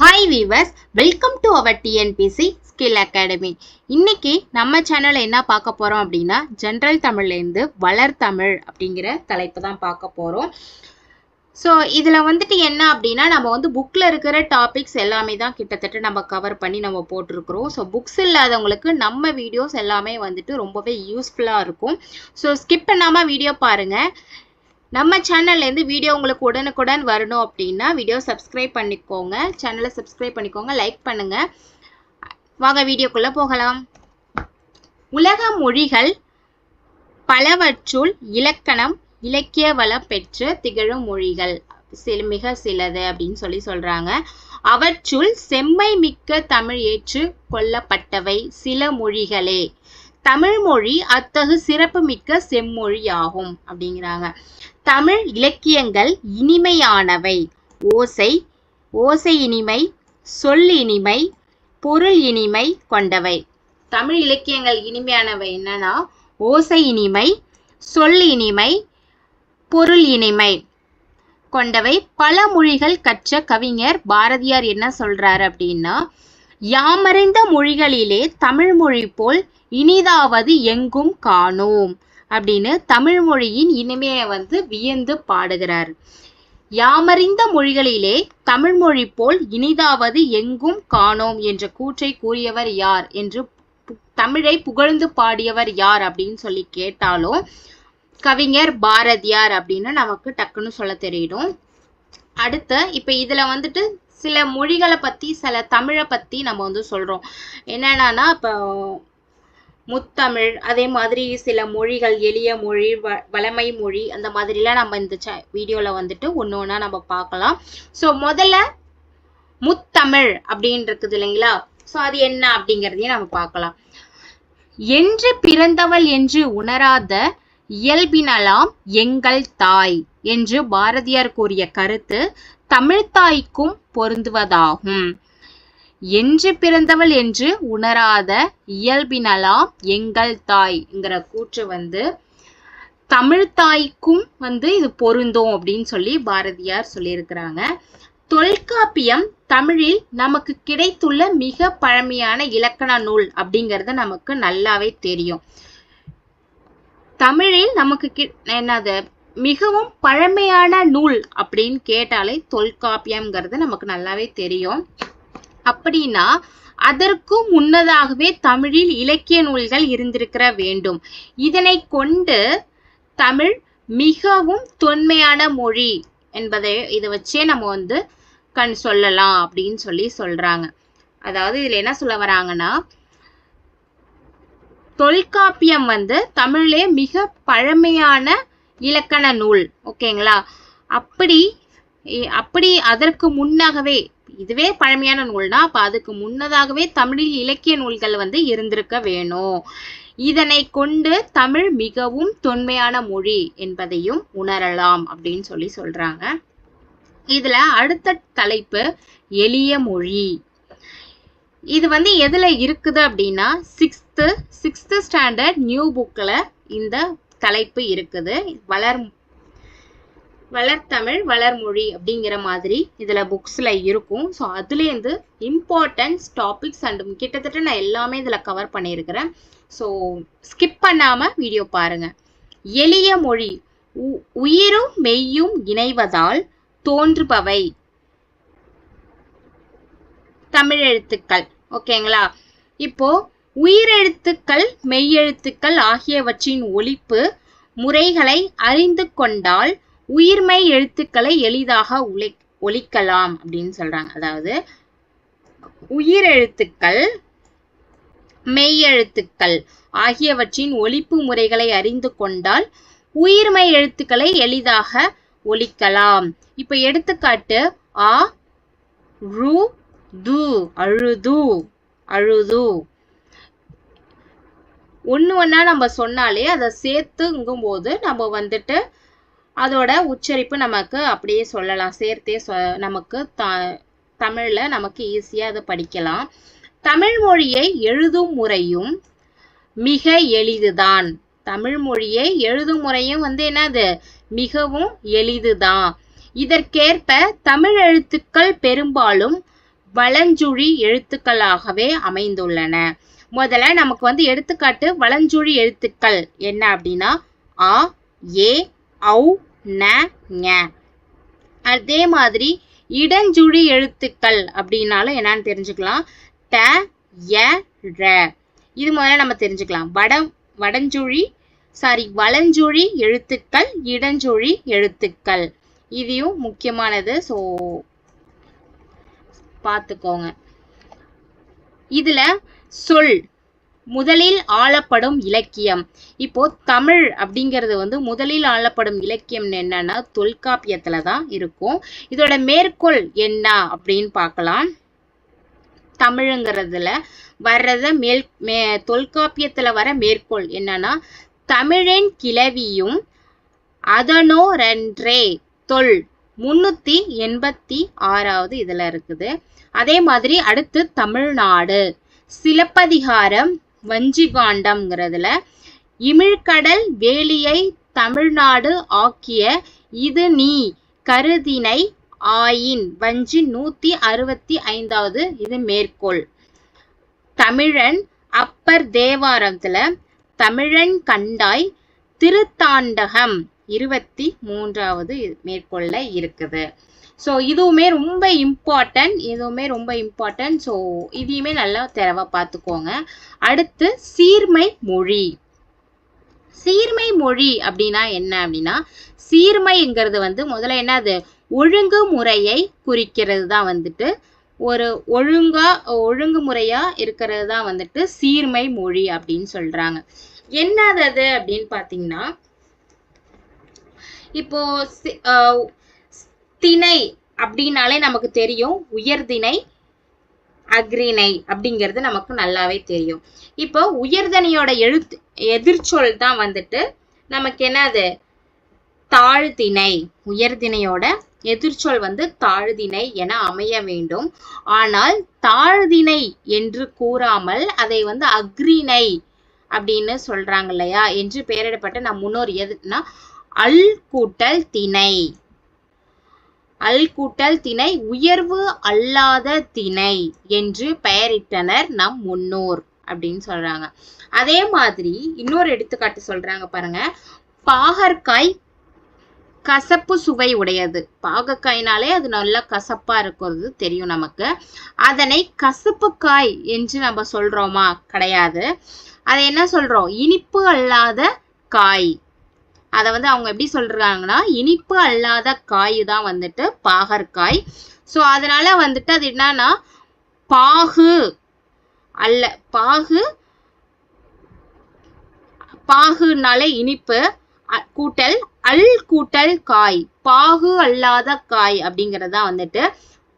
Hi viewers welcome to our TNPSC skill academy இன்னைக்கு நம்ம சேனலில் என்ன பார்க்க போகிறோம் அப்படின்னா ஜென்ரல் தமிழ்லேருந்து வளர் தமிழ் அப்படிங்கிற தலைப்பு தான் பார்க்க போகிறோம் ஸோ இதில் வந்துட்டு என்ன அப்படின்னா நம்ம வந்து புக்கில் இருக்கிற டாபிக்ஸ் எல்லாமே தான் கிட்டத்தட்ட நம்ம கவர் பண்ணி நம்ம போட்டிருக்கிறோம். ஸோ புக்ஸ் இல்லாதவங்களுக்கு நம்ம வீடியோஸ் எல்லாமே வந்துட்டு ரொம்பவே யூஸ்ஃபுல்லாக இருக்கும். ஸோ ஸ்கிப் பண்ணாமல் வீடியோ பாருங்கள் நம்ம சேனல்லேருந்து வீடியோ உங்களுக்கு உடனுக்குடன் வரணும் அப்படின்னா வீடியோ சப்ஸ்கிரைப் பண்ணிக்கோங்க. சேனலை சப்ஸ்கிரைப் பண்ணிக்கோங்க லைக் பண்ணுங்க. வாங்க வீடியோக்குள்ளே போகலாம். உலக மொழிகள் பலவற்றுள் இலக்கணம் இலக்கிய வளம் பெற்று திகழும் மொழிகள். சில மிக சிலது அப்படின்னு சொல்லி சொல்றாங்க. அவற்றுள் செம்மை மிக்க தமிழ் ஏற்று கொள்ளப்பட்டவை சில மொழிகளே. தமிழ் மொழி அத்தகு சிறப்பு மிக்க செம்மொழியாகும் அப்படிங்கிறாங்க. தமிழ் இலக்கியங்கள் இனிமையானவை. ஓசை ஓசை இனிமை சொல் இனிமை பொருள் இனிமை கொண்டவை. தமிழ் இலக்கியங்கள் இனிமையானவை என்னன்னா ஓசை இனிமை சொல் இனிமை பொருள் இனிமை கொண்டவை. பல மொழிகள் கற்ற கவிஞர் பாரதியார் என்ன சொல்றாரு அப்படின்னா யாமறிந்த மொழிகளிலே தமிழ் மொழி போல் இனிதாவது எங்கும் காணோம். அப்படின்னு தமிழ் மொழியின் இனிமையை வந்து வியந்து பாடுகிறார். யாமறிந்த மொழிகளிலே தமிழ் மொழி போல் இனிதாவது எங்கும் காணோம் என்ற கூற்றை கூறியவர் யார் என்று தமிழை புகழ்ந்து பாடியவர் யார் அப்படின்னு சொல்லி கேட்டாலும் கவிஞர் பாரதியார் அப்படின்னு நமக்கு டக்குன்னு சொல்ல தெரியணும் அடுத்து இப்போ இதில் வந்துட்டு சில மொழிகளை பற்றி சில தமிழை பற்றி நம்ம வந்து சொல்கிறோம் என்னென்னா இப்போ முத்தமிழ் அதே மாதிரி சில மொழிகள் எளிய மொழி வ வளமை மொழி அந்த மாதிரிலாம் நம்ம இந்த ச வீடியோவில் வந்துட்டு ஒன்று ஒன்றா நம்ம பார்க்கலாம். ஸோ முதல்ல முத்தமிழ் அப்படின்னு இருக்குது இல்லைங்களா? ஸோ அது என்ன அப்படிங்கிறதையும் நம்ம பார்க்கலாம். என்று பிறந்தவள் என்று உணராத இயல்பினலாம் எங்கள் தாய் என்று பாரதியார் கூறிய கருத்து தமிழ்தாய்க்கும் பொருந்துவதாகும். என்று பிறந்தவள் என்று உணராத இயல்பினலாம் எங்கள் தாய்ங்கிற கூற்று வந்து தமிழ் தாய்க்கும் வந்து இது பொருந்தும் அப்படின்னு சொல்லி பாரதியார் சொல்லியிருக்கிறாங்க. தொல்காப்பியம் தமிழில் நமக்கு கிடைத்துள்ள மிக பழமையான இலக்கண நூல் அப்படிங்கிறது நமக்கு நல்லாவே தெரியும். தமிழில் நமக்கு கி- என்னது மிகவும் பழமையான நூல் அப்படின்னு கேட்டாலே தொல்காப்பியம்ங்கிறது நமக்கு நல்லாவே தெரியும். அப்படின்னா அதற்கும் முன்னதாகவே தமிழில் இலக்கிய நூல்கள் இருந்திருக்கிற வேண்டும். இதனை கொண்டு தமிழ் மிகவும் தொன்மையான மொழி என்பதை இதை வச்சே நம்ம வந்து கண் சொல்லலாம் அப்படின்னு சொல்லி சொல்றாங்க. அதாவது இதுல என்ன சொல்ல வராங்கன்னா தொல்காப்பியம் வந்து தமிழிலே மிக பழமையான இலக்கண நூல். ஓகேங்களா? அப்படி அப்படி அதற்கு முன்னாகவே இதுவே பழமையான நூல்னா அப்போ அதுக்கு முன்னதாகவே தமிழில் இலக்கிய நூல்கள் வந்து இருந்திருக்க வேணும். இதனை கொண்டு தமிழ் மிகவும் தொன்மையான மொழி என்பதையும் உணரலாம் அப்படின்னு சொல்லி சொல்றாங்க. இதுல அடுத்த தலைப்பு எளிய மொழி. இது வந்து எதுல இருக்குது அப்படின்னா சிக்ஸ்த்து சிக்ஸ்த்து ஸ்டாண்டர்ட் நியூ புக்கில் இந்த தலைப்பு இருக்குது. வளர் வளர்த்தமிழ் வளர்மொழி அப்படிங்கிற மாதிரி இதில் புக்ஸில் இருக்கும். ஸோ அதுலேருந்து இம்பார்ட்டன்ஸ் டாபிக்ஸ் அண்ட் கிட்டத்தட்ட நான் எல்லாமே இதில் கவர் பண்ணியிருக்கிறேன். ஸோ ஸ்கிப் பண்ணாமல் வீடியோ பாருங்கள் எளிய மொழி உ- உயிரும் மெய்யும் இணைவதால் தோன்றுபவை. தமிழெழுத்துக்கள் ஓகேங்களா? இப்போ உயிரெழுத்துக்கள் மெய்யெழுத்துக்கள் ஆகியவற்றின் ஒழிப்பு முறைகளை அறிந்து கொண்டால் உயிர்மெய் எழுத்துக்களை எளிதாக உழை ஒழிக்கலாம் அப்படின்னு சொல்றாங்க. அதாவது உயிரெழுத்துக்கள் மெய்யெழுத்துக்கள் ஆகியவற்றின் ஒழிப்பு முறைகளை அறிந்து கொண்டால் உயிர்மெய் எழுத்துக்களை எளிதாக ஒலிக்கலாம். இப்ப எடுத்துக்காட்டு ஆ ரு து அழுது அழுது. ஒன்று ஒன்றா நம்ம சொன்னாலே அதை சேர்த்துங்கும் போது நம்ம வந்துட்டு அதோட உச்சரிப்பு நமக்கு அப்படியே சொல்லலாம். சேர்த்தே சொ நமக்கு த தமிழில் நமக்கு ஈஸியாக அதை படிக்கலாம். தமிழ் மொழியை எழுதும் முறையும் மிக எளிதுதான். தமிழ் மொழியை எழுதும் முறையும் வந்து என்னது? மிகவும் எளிதுதான். இதற்கேற்ப தமிழ் எழுத்துக்கள் பெரும்பாலும் வளஞ்சுழி எழுத்துக்களாகவே அமைந்துள்ளன. முதல்ல நமக்கு வந்து எடுத்துக்காட்டு வளஞ்சுழி எழுத்துக்கள் என்ன அப்படின்னா ஆ ஏ அவு ந ஞ. அதே மாதிரி இடஞ்சுழி எழுத்துக்கள் அப்படின்னாலும் என்னன்னு தெரிஞ்சுக்கலாம். ட ய ர இது முதல்ல நம்ம தெரிஞ்சுக்கலாம். வட வடஞ்சுழி சாரி வளஞ்சுழி எழுத்துக்கள் இடஞ்சுழி எழுத்துக்கள். இதையும் முக்கியமானது ஸோ பார்த்துக்கோங்க. இதில் சொல் முதலில் ஆளப்படும் இலக்கியம். இப்போ தமிழ் அப்படிங்கிறது வந்து முதலில் ஆளப்படும் இலக்கியம் என்னன்னா தொல்காப்பியத்துல தான் இருக்கும். இதோட மேற்கோள் என்ன அப்படின்னு பார்க்கலாம். தமிழுங்கிறதுல வர்றத மேல் மே தொல்காப்பியத்துல வர மேற்கோள் என்னன்னா தமிழின் கிளவியும் அதனோரன்றே தொல் முன்னூத்தி எண்பத்தி ஆறாவது இதுல இருக்குது. அதே மாதிரி அடுத்து தமிழ்நாடு. சிலப்பதிகாரம் வஞ்சிகாண்டம்ங்கிறதுல இமிழ்கடல் வேலியை தமிழ்நாடு ஆக்கிய இது நீ கருதினை ஆயின். வஞ்சி நூத்தி அறுபத்தி ஐந்தாவது இது மேற்கோள். தமிழன் அப்பர் தேவாரத்துல தமிழன் கண்டாய் திருத்தாண்டகம் இருபத்தி மூன்றாவது மேற்கொள்ள இருக்குது. ஸோ இதுவுமே ரொம்ப இம்பார்ட்டன்ட் இதுவுமே ரொம்ப இம்பார்ட்டன்ட் ஸோ இதையுமே நல்லா தெரவா பார்த்துக்கோங்க. அடுத்து சீர்மை மொழி. சீர்மை மொழி அப்படின்னா என்ன அப்படின்னா சீர்மைங்கிறது வந்து முதல்ல என்னது? ஒழுங்குமுறையை குறிக்கிறது தான் வந்துட்டு ஒரு ஒழுங்கா ஒழுங்குமுறையாக இருக்கிறது தான் வந்துட்டு சீர்மை மொழி அப்படின்னு சொல்றாங்க. என்னது அது அப்படின்னு பார்த்தீங்கன்னா இப்போ திணை அப்படின்னாலே நமக்கு தெரியும். உயர்திணை அக்ரிணை அப்படிங்கிறது நமக்கு நல்லாவே தெரியும். இப்போ உயர்தனையோட எழுத்து எதிர்ச்சொல் தான் வந்துட்டு நமக்கு என்னது? தாழ்திணை உயர்திணையோட எதிர்ச்சொல் வந்து தாழ்திணை என அமைய வேண்டும். ஆனால் தாழ்திணை என்று கூறாமல் அதை வந்து அக்ரிணை அப்படின்னு சொல்றாங்க இல்லையா? என்று பெயரிடப்பட்ட நம் முன்னோர் எதுனா அல் கூட்டல் திணை. அல் கூட்டல் திணை உயர்வு அல்லாத திணை என்று பெயரிட்டனர் நம் முன்னோர் அப்படின்னு சொல்றாங்க. அதே மாதிரி இன்னொரு எடுத்துக்காட்டு சொல்றாங்க பாருங்க. பாகற்காய் கசப்பு சுவை உடையது. பாகக்காய்னாலே அது நல்லா கசப்பா இருக்கிறது தெரியும் நமக்கு. அதனை கசப்புக்காய் என்று நம்ம சொல்றோமா? கிடையாது. அதை என்ன சொல்றோம்? இனிப்பு அல்லாத காய். அதை வந்து அவங்க எப்படி சொல்றாங்கன்னா இனிப்பு அல்லாத காய் தான் வந்துட்டு பாகற்காய். ஸோ அதனால வந்துட்டு அது என்னன்னா பாகு அல்ல பாகு பாகுனாலே இனிப்பு கூட்டல் அல் கூட்டல் காய் பாகு அல்லாத காய் அப்படிங்கறதா வந்துட்டு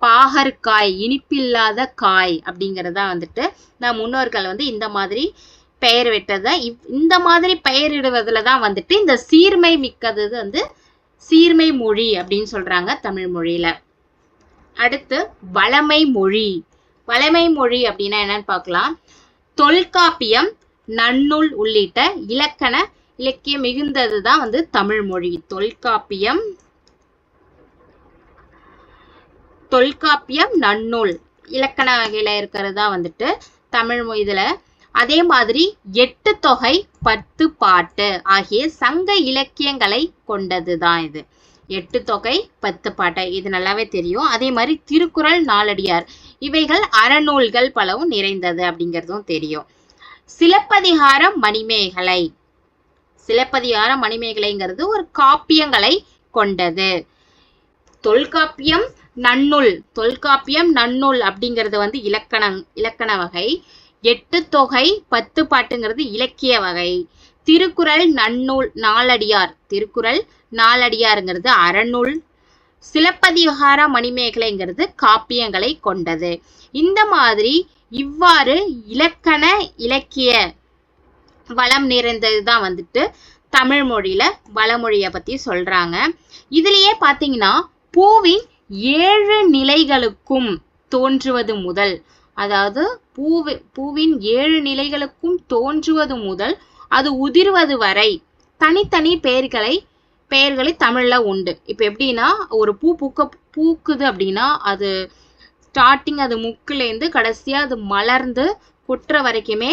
பாகற்காய் இனிப்பில்லாத காய் அப்படிங்கறதா வந்துட்டு நம் முன்னோர்கள் வந்து இந்த மாதிரி பெயர் விட்டதை. இவ்- இந்த மாதிரி பெயரிடுவதில் தான் வந்துட்டு இந்த சீர்மை மிக்கது வந்து சீர்மை மொழி அப்படின்னு சொல்கிறாங்க தமிழ் மொழியில். அடுத்து வளமை மொழி. வளமை மொழி அப்படின்னா என்னன்னு பார்க்கலாம். தொல்காப்பியம் நன்னூல் உள்ளிட்ட இலக்கண இலக்கியம் மிகுந்தது தான் வந்து தமிழ் மொழி. தொல்காப்பியம் தொல்காப்பியம் நன்னூல் இலக்கண வகையில் இருக்கிறது தான் வந்துட்டு தமிழ் இதில் அதே மாதிரி எட்டு தொகை பத்து பாட்டு ஆகிய சங்க இலக்கியங்களை கொண்டது தான் இது. எட்டு தொகை பத்து பாட்டை. இது நல்லாவே தெரியும். அதே மாதிரி திருக்குறள் நாலடியார். இவைகள் அறநூல்கள் பலவும் நிறைந்தது அப்படிங்கிறதும் தெரியும். சிலப்பதிகாரம் மணிமேகலை. சிலப்பதிகாரம் மணிமேகலைங்கிறது ஒரு காப்பியங்களை கொண்டது. தொல்காப்பியம் நன்னூல். தொல்காப்பியம் நன்னூல் அப்படிங்கிறது வந்து இலக்கணம் இலக்கண வகை. எட்டு தொகை பத்து பாட்டுங்கிறது இலக்கிய வகை. திருக்குறள் நன்னூல் நாலடியார். திருக்குறள் நாலடியாருங்கிறது அறநூல். சிலப்பதிகார மணிமேகலைங்கிறது காப்பியங்களை கொண்டது. இந்த மாதிரி இவ்வாறு இலக்கண இலக்கிய வளம் நிறைந்தது தான் வந்துட்டு தமிழ் மொழியில வளமொழியை பத்தி சொல்றாங்க. இதுலயே பாத்தீங்கன்னா பூவின் ஏழு நிலைகளுக்கும் தோன்றுவது முதல். அதாவது பூவி பூவின் ஏழு நிலைகளுக்கும் தோன்றுவது முதல் அது உதிர்வது வரை தனித்தனி பெயர்களை பெயர்களை தமிழில் உண்டு. இப்போ எப்படின்னா ஒரு பூ பூக்க பூக்குது அப்படின்னா அது ஸ்டார்டிங் அது முக்குலேருந்து கடைசியாக அது மலர்ந்து குற்ற வரைக்குமே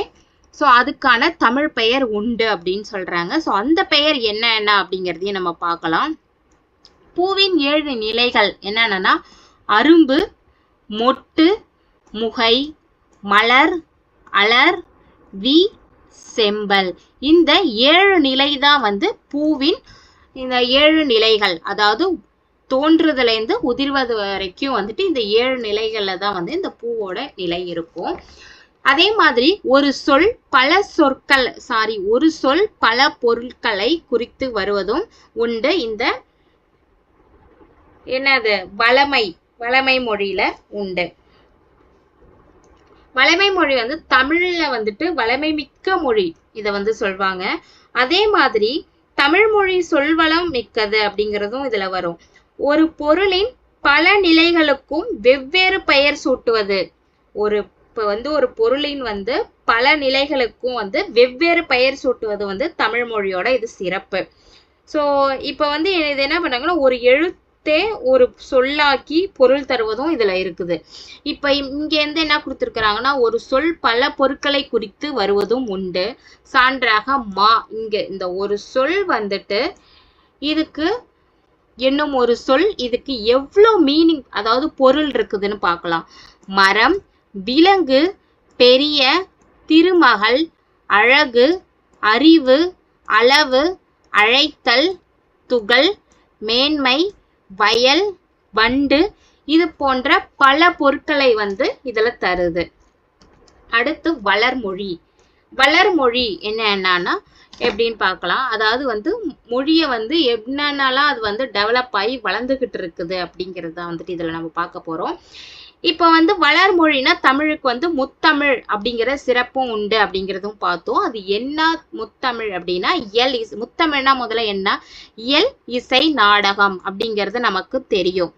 ஸோ அதுக்கான தமிழ் பெயர் உண்டு அப்படின்னு சொல்கிறாங்க ஸோ அந்த பெயர் என்ன என்ன அப்படிங்கிறதையும் நம்ம பார்க்கலாம். பூவின் ஏழு நிலைகள் என்னென்னா அரும்பு மொட்டு முகை மலர் அலர் வி செம்பல். இந்த ஏழு நிலை தான் வந்து பூவின் இந்த ஏழு நிலைகள். அதாவது தோன்றுதலேருந்து உதிர்வது வரைக்கும் வந்துட்டு இந்த ஏழு நிலைகளில் தான் வந்து இந்த பூவோட நிலை இருக்கும். அதே மாதிரி ஒரு சொல் பல சொற்கள் சாரி ஒரு சொல் பல பொருட்களை குறித்து வருவதும் உண்டு. இந்த என்னது? வளமை வளமை மொழியில உண்டு. வளமை மொழி வந்து தமிழ்ல வந்துட்டு வளமை மிக்க மொழி இத வந்து சொல்வாங்க. அதே மாதிரி தமிழ் மொழி சொல்வளம் மிக்கது அப்படிங்கிறதும் இதுல வரும். ஒரு பொருளின் பல நிலைகளுக்கும் வெவ்வேறு பெயர் சூட்டுவது. ஒரு இப்போ வந்து ஒரு பொருளின் வந்து பல நிலைகளுக்கும் வந்து வெவ்வேறு பெயர் சூட்டுவது வந்து தமிழ் மொழியோட இது சிறப்பு. ஸோ இப்போ வந்து இது என்ன பண்ணாங்கன்னா ஒரு எழுத்து ஒரு சொல்லாக்கி பொருள் தருவதும் இதுல இருக்குது. இப்போ இங்கேருந்து என்ன கொடுத்துருக்குறாங்கன்னா ஒரு சொல் பல பொருட்களை குறித்து வருவதும் உண்டு. சான்றாக மா இங்க இந்த ஒரு சொல் வந்துட்டு இதுக்கு என்னும் ஒரு சொல் இதுக்கு எவ்வளோ மீனிங் அதாவது பொருள் இருக்குதுன்னு பார்க்கலாம். மரம் விலங்கு பெரிய திருமகள் அழகு அறிவு அளவு அழைத்தல் துகள் மேன்மை வயல் வண்டு இது போன்ற பல பொருட்களை வந்து இதுல தருது. அடுத்து வளர்மொழி. வளர்மொழி என்ன என்னன்னா எப்படின்னு பார்க்கலாம். அதாவது வந்து மொழியை வந்து என்னென்னலாம் அது வந்து டெவலப் ஆகி வளர்ந்துகிட்டு இருக்குது அப்படிங்கிறது தான் வந்துட்டு இதில் நம்ம பார்க்க போகிறோம் இப்போ வந்து வளர்மொழினா தமிழுக்கு வந்து முத்தமிழ் அப்படிங்கிற சிறப்பும் உண்டு அப்படிங்கிறதும் பார்த்தோம். அது என்ன முத்தமிழ் அப்படின்னா இயல் இஸ் முத்தமிழ்னா முதல்ல என்ன? இயல் இசை நாடகம் அப்படிங்கிறது நமக்கு தெரியும்.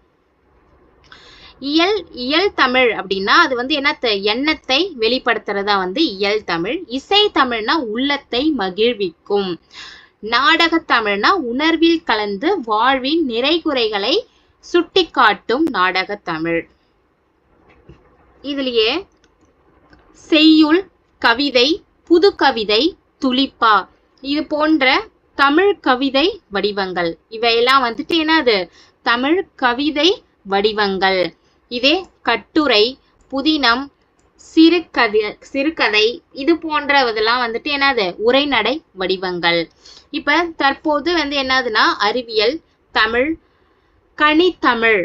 இயல் இயல் தமிழ் அப்படின்னா அது வந்து என்ன எண்ணத்தை வெளிப்படுத்துறதா வந்து இயல் தமிழ். இசை தமிழ்னா உள்ளத்தை மகிழ்விக்கும். நாடக தமிழ்னா உணர்வில் கலந்து வாழ்வின் நிறைகுறைகளை சுட்டிக்காட்டும் நாடக தமிழ். இதுலயே செய்யுள் கவிதை புது கவிதை துளிப்பா. இது போன்ற தமிழ் கவிதை வடிவங்கள். இவையெல்லாம் வந்துட்டு என்னது? தமிழ் கவிதை வடிவங்கள். இதே கட்டுரை புதினம் சிறுகதை சிறுகதை இது போன்றதெல்லாம் வந்துட்டு என்னது? உரைநடை வடிவங்கள். இப்ப தற்போது வந்து என்னதுன்னா அறிவியல் தமிழ் கனித்தமிழ்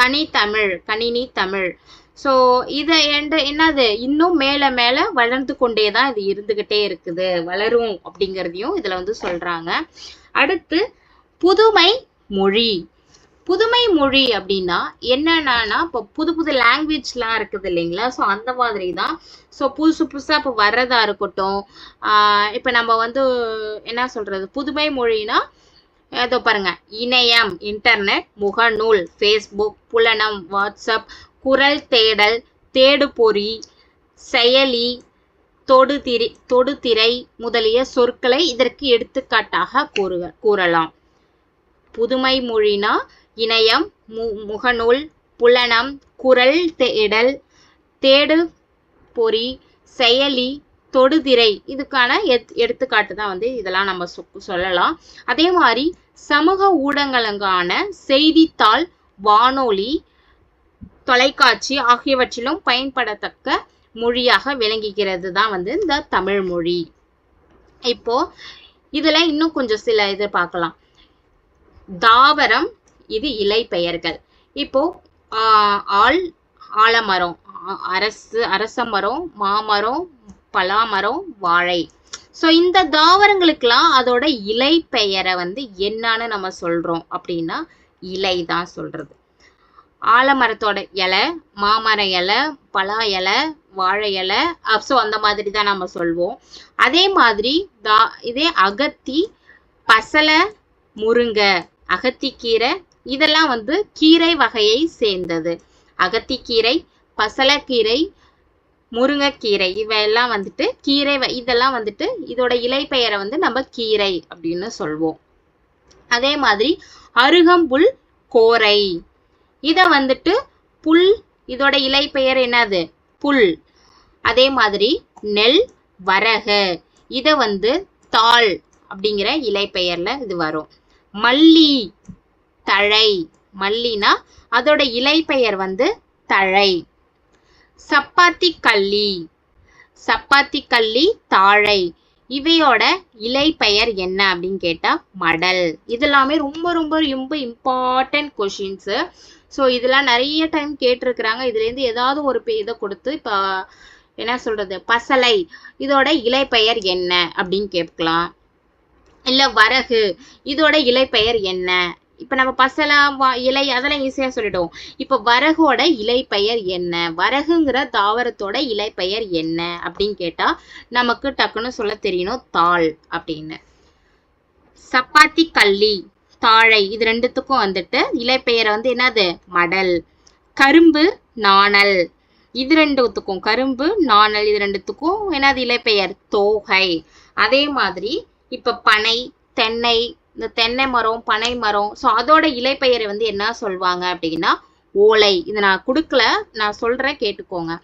கனித்தமிழ் கணினி தமிழ். ஸோ இதை என்ற என்னது? இன்னும் மேலே மேலே வளர்ந்து கொண்டே தான் இது இருந்துகிட்டே இருக்குது. வளரும் அப்படிங்கிறதையும் இதில் வந்து சொல்றாங்க. அடுத்து புதுமை மொழி. புதுமை மொழி அப்படின்னா என்னென்னா இப்போ புது புது லாங்குவேஜ்லாம் இருக்குது இல்லைங்களா? ஸோ அந்த மாதிரி தான். ஸோ புதுசு புதுசாக இப்போ வர்றதா இருக்கட்டும். இப்போ நம்ம வந்து என்ன சொல்றது? புதுமை மொழினா ஏதோ பாருங்க. இணையம் இன்டர்நெட் முகநூல் ஃபேஸ்புக் புலனம் வாட்ஸ்அப் குரல் தேடல் தேடுபொறி செயலி தொடுதிரை தொடுதிரை முதலிய சொற்களை இதற்கு எடுத்துக்காட்டாக கூறுக கூறலாம். புதுமை மொழினா இணையம் மு முகநூல் புலனம் குரல் தேடல் தேடு பொறி செயலி தொடுதிரை. இதுக்கான எத் எடுத்துக்காட்டு தான் வந்து இதெல்லாம் நம்ம சொ- சொல்லலாம். அதே மாதிரி சமூக ஊடகங்களுக்கான செய்தித்தாள் வானொலி தொலைக்காட்சி ஆகியவற்றிலும் பயன்படத்தக்க மொழியாக விளங்குகிறது தான் வந்து இந்த தமிழ் மொழி. இப்போ இதுல இன்னும் கொஞ்சம் சில இது பார்க்கலாம். தாவரம் இது இலை பெயர்கள். இப்போ ஆள் ஆல் ஆலமரம் அரசு அரச மரம் மாமரம் பலாமரம் வாழை. ஸோ இந்த தாவரங்களுக்கெல்லாம் அதோட இலை பெயரை வந்து என்னன்னு நம்ம சொல்கிறோம் அப்படின்னா இலை தான் சொல்றது. ஆலமரத்தோட இலை மாமர இலை பலா இலை வாழை இலை ஸோ அந்த மாதிரி தான் நம்ம சொல்வோம். அதே மாதிரி தா இதே அகத்தி பசலை முருங்கை அகத்திக்கீரை இதெல்லாம் வந்து கீரை வகையை சேர்ந்தது. அகத்திக்கீரை பசலக்கீரை முருங்கைக்கீரை இவையெல்லாம் வந்துட்டு கீரை வ- இதெல்லாம் வந்துட்டு இதோட இலை பெயரை வந்து நம்ம கீரை அப்படின்னு சொல்வோம். அதே மாதிரி அருகம்புல் கோரை. இதை வந்துட்டு புல் இதோட இலை பெயர் என்னது? புல். அதே மாதிரி நெல் வரகு. இதை வந்து தாள் அப்படிங்கிற இலை பெயர்ல இது வரும். மல்லி தழை. மல்லினா அதோட இலை பெயர் வந்து தழை. சப்பாத்தி கள்ளி. சப்பாத்தி கள்ளி தாழை. இவையோட இலை பெயர் என்ன அப்படின்னு கேட்டால் மடல். இதெல்லாமே ரொம்ப ரொம்ப ரொம்ப இம்பார்ட்டன்ட் கொஷின்ஸு ஸோ இதெல்லாம் நிறைய டைம் கேட்டிருக்கிறாங்க. இதுலேருந்து ஏதாவது ஒரு பே இதை கொடுத்து இப்போ என்ன சொல்கிறது பசலை. இதோட இலை பெயர் என்ன அப்படின்னு கேட்கலாம். இல்லை வரகு. இதோட இலை பெயர் என்ன? இப்போ நம்ம பசலை வா- இலை அதெல்லாம் ஈஸியாக சொல்லிடுவோம். இப்போ வரகோட இலை பெயர் என்ன? வரகுங்கிற தாவரத்தோட இலை பெயர் என்ன? அப்படின்னு கேட்டா நமக்கு டக்குன்னு சொல்ல தெரியணும் தாள் அப்படின்னு. சப்பாத்தி கள்ளி தாழை இது ரெண்டுத்துக்கும் வந்துட்டு இலை பெயரை வந்து என்னது? மடல். கரும்பு நாணல். இது ரெண்டுத்துக்கும் கரும்பு நாணல் இது ரெண்டுத்துக்கும் என்னது இலை பெயர் தோகை. அதே மாதிரி இப்ப பனை தென்னை இந்த தென்னை மரம் பனை மரம். ஸோ அதோட இலை பெயரை வந்து என்ன சொல்லுவாங்க அப்படின்னா ஓலை. இதை நான் கொடுக்கல. நான் சொல்கிறேன் கேட்டுக்கோங்க.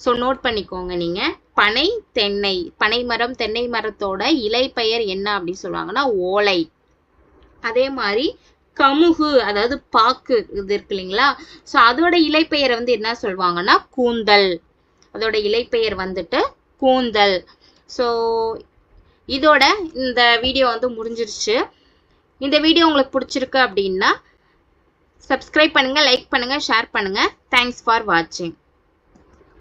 ஸோ நோட் பண்ணிக்கோங்க நீங்கள் பனை தென்னை. பனை மரம் தென்னை மரத்தோட இலை பெயர் என்ன அப்படின்னு சொல்லுவாங்கன்னா ஓலை. அதே மாதிரி கமுகு அதாவது பாக்கு இது இருக்கு இல்லைங்களா? ஸோ அதோட இலை பெயரை வந்து என்ன சொல்லுவாங்கன்னா கூந்தல். அதோட இலை பெயர் வந்துட்டு கூந்தல். ஸோ இதோட இந்த வீடியோ வந்து முடிஞ்சிருச்சு. இந்த வீடியோ உங்களுக்கு பிடிச்சிருக்கு அப்படின்னா சப்ஸ்கிரைப் பண்ணுங்கள் லைக் பண்ணுங்கள் ஷேர் பண்ணுங்கள் தேங்க்ஸ் ஃபார் வாட்சிங்